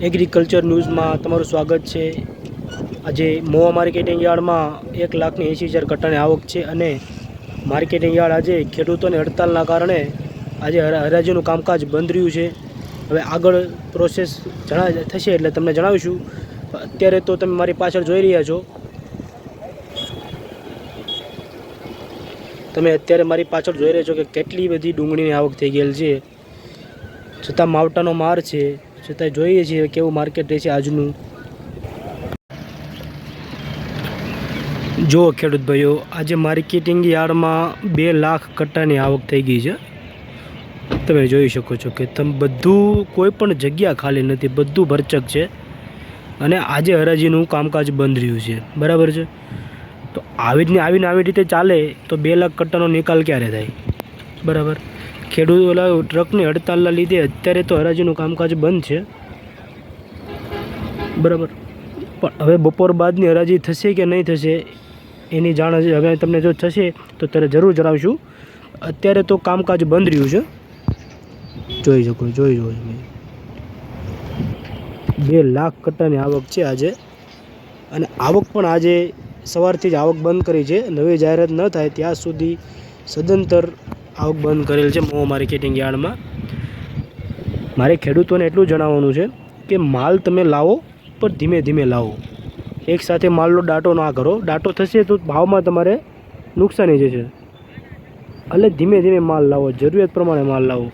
Agriculture ન્યૂઝમાં તમારું સ્વાગત છે. આજે મોવા માર્કેટિંગ યાર્ડમાં એક લાખની એંસી હજાર કટ્ટાની આવક છે અને માર્કેટિંગ યાર્ડ આજે ખેડૂતોની હડતાલના કારણે આજે હરા- હરાજીનું કામકાજ બંધ રહ્યું છે. હવે આગળ પ્રોસેસ જણા થશે એટલે તમને જણાવીશું. અત્યારે તો તમે મારી પાછળ જોઈ રહ્યા છો. તમે અત્યારે મારી પાછળ જોઈ રહ્યા છો કે કેટલી બધી ડુંગળીની આવક થઈ ગયેલ છે. છતાં માવટાનો માર છે. છતાં જોઈએ છીએ કેવું માર્કેટ રહેશે આજનું. જુઓ ખેડૂત ભાઈઓ, આજે માર્કેટિંગ યાર્ડમાં બે લાખ કટ્ટાની આવક થઈ ગઈ છે. તમે જોઈ શકો છો કે તમે બધું કોઈ પણ જગ્યા ખાલી નથી, બધું ભરચક છે. અને આજે હરાજીનું કામકાજ બંધ રહ્યું છે. બરાબર છે? તો આવી જ ને આવીને આવી રીતે ચાલે તો બે લાખ કટ્ટાનો નિકાલ ક્યારે થાય? બરાબર? ખેડૂત ટ્રકની હડતાલના લીધે અત્યારે તો હરાજીનું કામકાજ બંધ છે. બરાબર. પણ હવે બપોર બાદની હરાજી થશે કે નહીં થશે, એની જાણ હવે તમને જો થશે તો ત્યારે જરૂર જણાવશું. અત્યારે તો કામકાજ બંધ રહ્યું છે. જોઈ શકો, જોઈ જુઓ બે લાખ કટ્ટાની આવક છે આજે. અને આવક પણ આજે સવારથી જ આવક બંધ કરી છે. નવી જાહેરાત ન થાય ત્યાં સુધી સદંતર આવક બંધ કરેલ છે મો માર્કેટિંગ યાર્ડમાં. મારે ખેડૂતોને એટલું જણાવવાનું છે કે માલ તમે લાવો, પણ ધીમે ધીમે લાવો. એકસાથે માલનો ડાટો ના કરો. ડાટો થશે તો ભાવમાં તમારે નુકસાની જશે. એટલે ધીમે ધીમે માલ લાવો. જરૂરિયાત પ્રમાણે માલ લાવો.